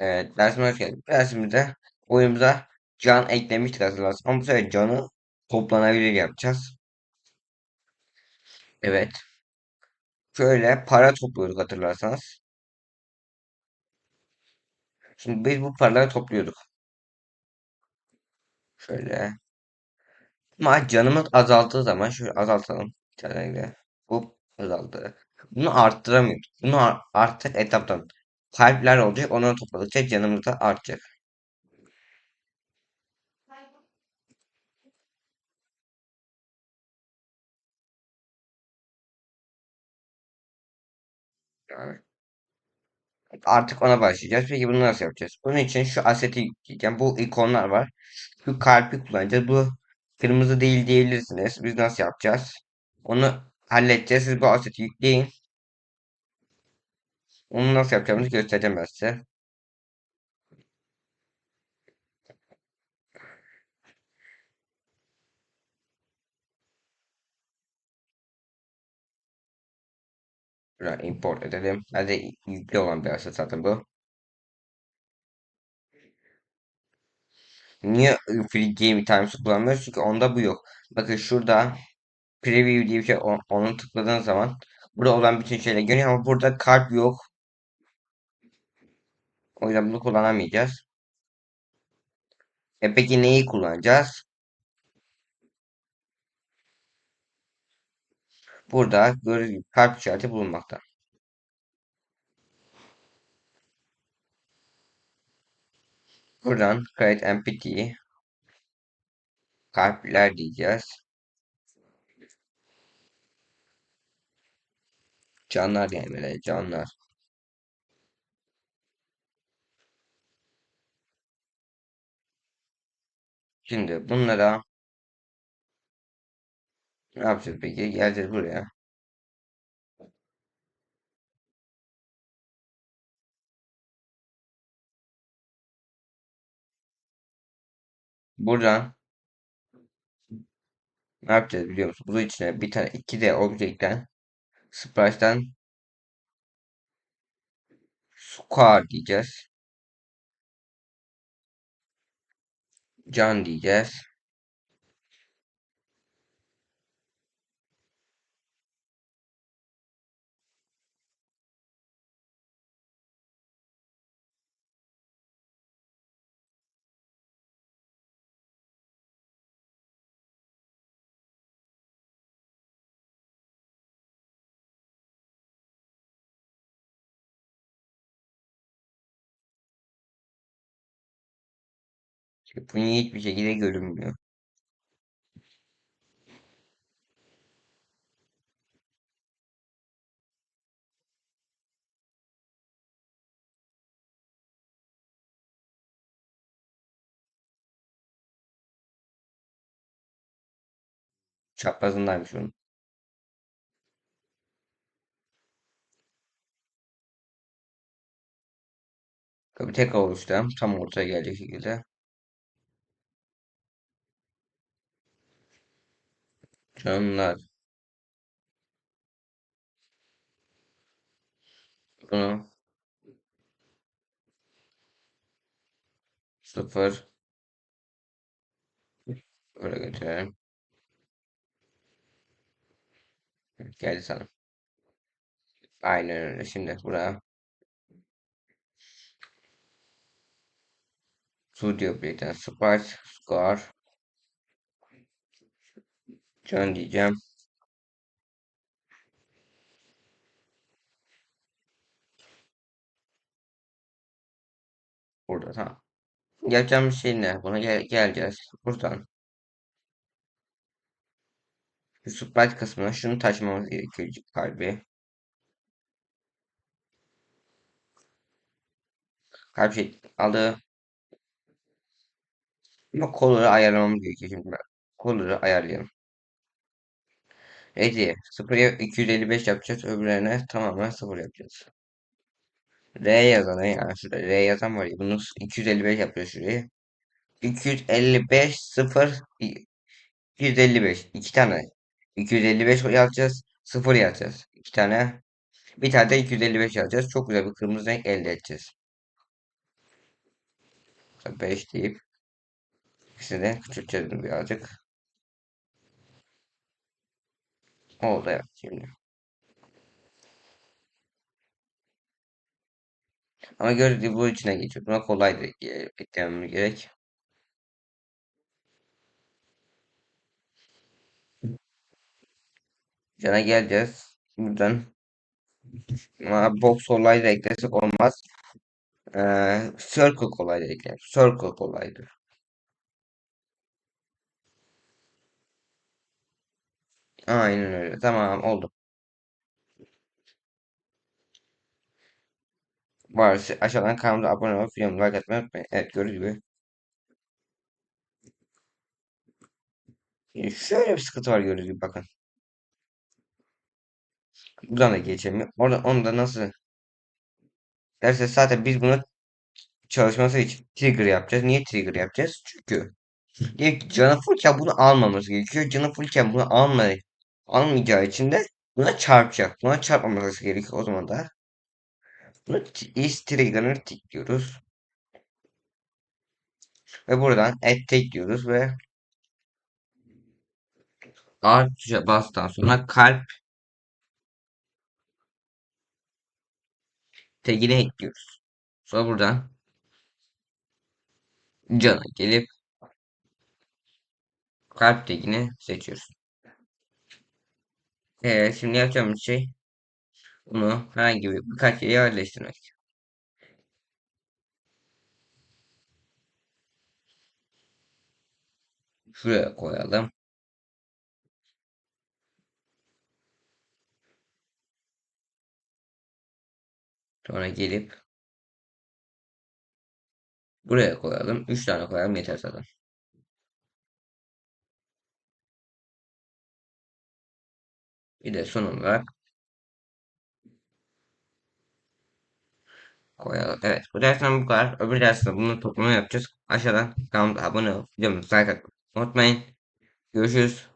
Evet, dersime hoş geldin. Dersimizde oyunumuza can eklemiştik hatırlarsın. Ama bu sefer canı toplanabilir yapacağız. Evet. Şöyle para topluyorduk hatırlarsanız. Şimdi biz bu paraları topluyorduk. Şöyle. Ama canımız azaldığı zaman şöyle azaltalım. Bu azaldı. Bunu arttıramıyoruz. Bunu ar- artık etaptan kalpler olacak. Onları topladıkça canımız da artacak. Yani artık ona başlayacağız. Peki bunu nasıl yapacağız? Bunun için şu aseti yükleyeceğim. Bu ikonlar var. Şu kalbi kullanacağız. Bu kırmızı değil diyebilirsiniz. Biz nasıl yapacağız? Onu halledeceğiz. Siz bu aseti yükleyin. Onu nasıl yapacağımızı göstereceğim ben size. Şuradan import edelim. Hadi yüklü olan bir aset zaten bu. Niye free game times kullanmıyoruz? Çünkü onda bu yok. Bakın şurada preview diye bir şey onu tıkladığın zaman burada olan bütün şeyleri görüyor ama burada kalp yok. O yüzden bunu kullanamayacağız. E peki neyi kullanacağız? Burada gördüğünüz kalp işareti bulunmakta. Buradan create empty kalpler diyeceğiz. Canlar gelmeli. Canlar. Şimdi bunlara ne yapacağız peki? Geleceğiz buraya. Buradan ne yapacağız biliyor musun? Bunun içine bir tane 2D objekten Sprice'den square diyeceğiz. Can diyeceğiz. Bu niye hiçbir şekilde görünmüyor? Çaprazındaymış bunun. Tabii tek oluştu. Tam ortaya gelecek şekilde. Canlar. Bunu sıfır böyle götürelim. Geldi sana. Aynen öyle. Şimdi buraya Studio Play'den Spark Score Can diyeceğim. Burada tamam. Yapacağımız şey ne? Buna gel geleceğiz. Buradan şu Sprite kısmına şunu taşımamız gerekiyor kalbi. Kalp şey aldı. Ama kolları ayarlamamız gerekiyor şimdi. Kolları ayarlayalım. Hediye. 0'ya 255 yapacağız. Öbürlerine tamamen 0 yapacağız. R yazana yani şurada R yazan var bunu 255 yapıyor şurayı. 255 0 255 iki tane 255 yazacağız 0 yazacağız iki tane bir tane de 255 yazacağız çok güzel bir kırmızı renk elde edeceğiz 5 deyip ikisini de küçülteceğiz birazcık. Oldu evet şimdi. Ama gördüğünüz gibi bu içine geçiyor. Buna kolay da eklememiz gerek. Cana geleceğiz. Buradan ama box olayı da eklesek olmaz. Ee, circle kolay da. Circle kolaydır. Aynen öyle. Tamam oldu. Varsa aşağıdan kanalımıza abone olup videomu like atmayı unutmayın. Evet gördüğünüz gibi. Şimdi şöyle bir sıkıntı var gördüğünüz gibi bakın. Buradan da geçemiyor. Orada onu da nasıl derse zaten biz bunu çalışması için trigger yapacağız. Niye trigger yapacağız? Çünkü ki canı fullken bunu almaması gerekiyor. Canı fullken bunu almay almayacağı için de buna çarpacak. Buna çarpmaması gerekiyor. O zaman da bunu is trigger'ını tıklıyoruz. Ve buradan add tek diyoruz ve A tuşa bastıktan sonra kalp tagini ekliyoruz. Sonra buradan cana gelip kalp tagini seçiyoruz. Evet şimdi yapacağımız şey bunu herhangi bir birkaç yere yerleştirmek. Şuraya koyalım. Sonra gelip buraya koyalım. 3 tane koyalım yeter zaten. Bir de son olarak koyalım. Evet bu dersten bu kadar. Öbür derste bunu toplama yapacağız. Aşağıdan kanalımıza abone olup videomuzu like atmayı unutmayın. Görüşürüz.